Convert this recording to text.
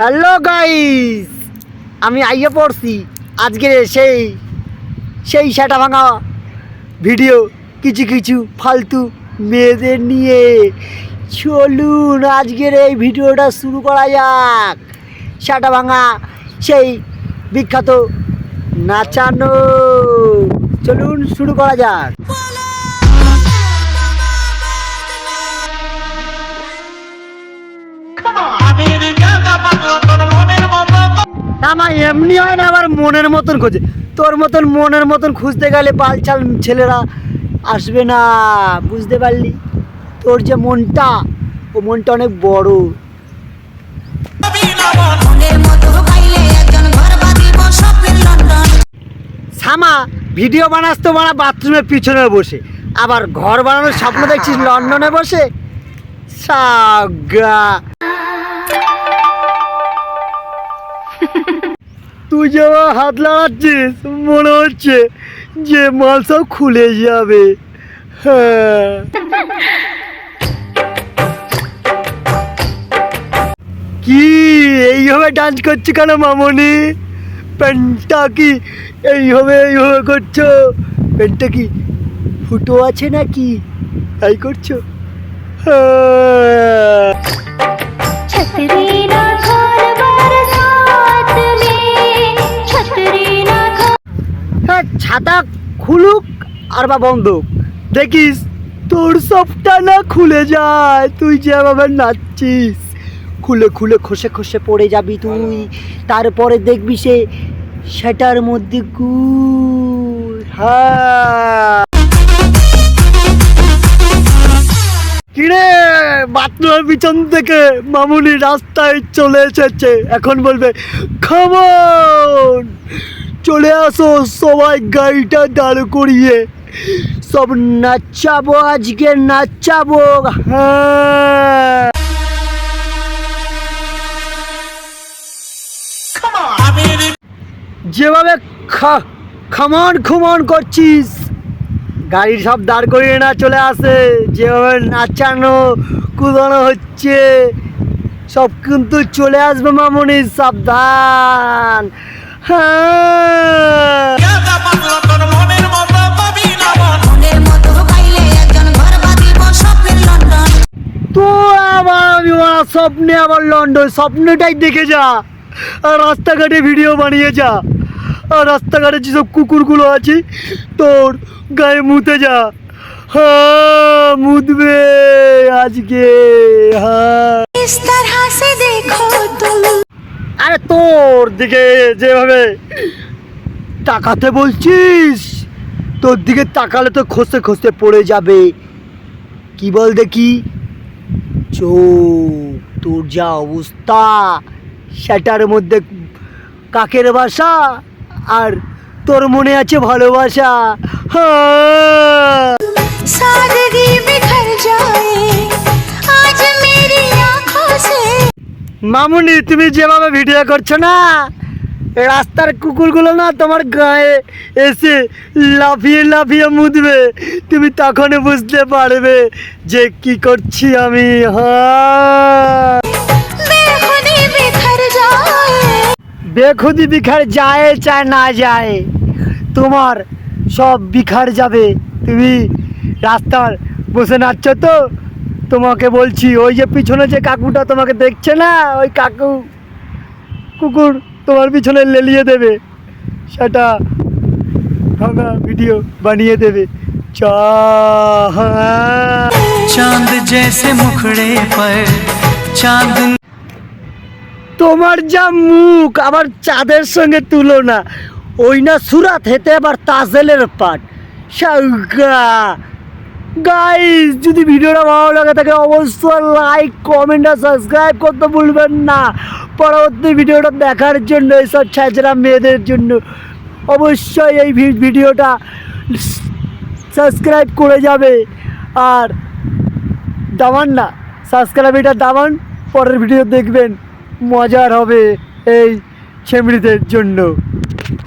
Hello guys, আমি আইয়ে পড়ছি। আজকে সেই সেই সেটা ভাঙা ভিডিও কিছু কিছু ফালতু মেয়েদের নিয়ে। চলুন আজকের এই ভিডিওটা শুরু করা যাক। সেটা ভাঙা সেই বিখ্যাত নাচানো। চলুন শুরু করা যাক। আমার এমনি হয় না আবার মনের মতন খোঁজে। তোর মতন মনের মতন খুঁজতে গেলে বালচাল ছেলেরা আসবে না বুঝতে পারলি? তোর যে মনটা ও মনটা অনেক বড়। সামা ভিডিও বানাস তো বানা বাথরুমের পিছনে বসে। আবার ঘর বানানোর স্বপ্ন দেখছিস লন্ডনে বসে? সাগা। তুই যে হাত লাগাচ্ছিস, মনে হচ্ছে যে মাল সব খুলে যাবে। হ্যাঁ। কি, এইভাবে ডান্স করছ কেন মামনি? প্যান্টটা কি এইভাবে এইভাবে করছ? প্যান্টটা কি ফুটো আছে নাকি? তাই করছ? হ্যাঁ। ছাতা খুলুক আর বা বন্ধ। দেখিস, তোর সবটা না খুলে যায়, তুই যেভাবে নাচছিস। খুলে খুলে খসে খসে পড়ে যাবি তুই, তারপরে দেখবি সে সেটার মধ্যে গুড় হ্যাঁ। কিরে বাথরুমের পিছন থেকে মামুনি রাস্তায় চলে এসেছে, এখন বলবে খামন চলে আসো সবাই গাড়িটা দাঁড় করিয়ে। সব নাচাবো, আজকে নাচাবো। হ্যাঁ। যেভাবে খামন খুমন করছিস গাড়ি সব দাঁড় করিয়ে না চলে আসে। যেভাবে নাচানো, কুদানো হচ্ছে, সব কিন্তু চলে আসবে মামনি, সাবধান। হ্যাঁ। তো আমার স্বপ্নে আবার লন্ডন স্বপ্নটাই দেখে যা। আর রাস্তাঘাটে ভিডিও বানিয়ে যা। আর রাস্তাঘাটে যেসব কুকুরগুলো আছে তোর গায়ে মুতে যা। হ্যাঁ মুদবে আজকে। হ্যাঁ। দেখো আরে তোর দিকে যেভাবে তাকাতে বলছিস, তোর দিকে তাকালে তো খসতে খসতে পড়ে যাবে। কি বল দেখি? চোখ, তোর যা অবস্থা, সেটার মধ্যে কাকের বাসা আর তোর মনে আছে ভালোবাসা। হ্যাঁ মামুনি তুমি যেভাবে ভিডিও করছ না রাস্তার কুকুরগুলো না তোমার গায়ে এসে লাফিয়ে লাফিয়ে মুদবে। তুমি তখনই বুঝতে পারবে যে কি করছি আমি হ্যাঁ। বেখুদি বিখার যায় চায় না যায় তোমার সব বিখার যাবে। তুমি রাস্তার বসে নাচছ তো তোমাকে বলছি ওই যে পিছনে যে কাকুটা তোমাকে দেখছে না? ওই কাকু কুকুর তোমার পিছনে লেলিয়ে দেবে। সেটা ভাঙা ভিডিও বানিয়ে দেবে। হ্যাঁ। চাঁদ জেসে মুখড়ে পর চাঁদ তোমার যা মুখ আবার চাঁদের সঙ্গে তুলো না ওই না সুরাত হেতে আবার তাজেলের পাট। সাউগা। গাইস যদি ভিডিওটা ভালো লাগে থাকে অবশ্যই লাইক কমেন্ট আর সাবস্ক্রাইব করতে ভুলবেন না। পরবর্তী ভিডিওটা দেখার জন্য এইসব ছেঁচড়া মেয়েদের জন্য অবশ্যই এই ভিডিওটা সাবস্ক্রাইব করে যাবে। আর দামান না সাবস্ক্রাইব এটা দামান পরের ভিডিও দেখবেন, মজার হবে এই ছেমড়িদের জন্য।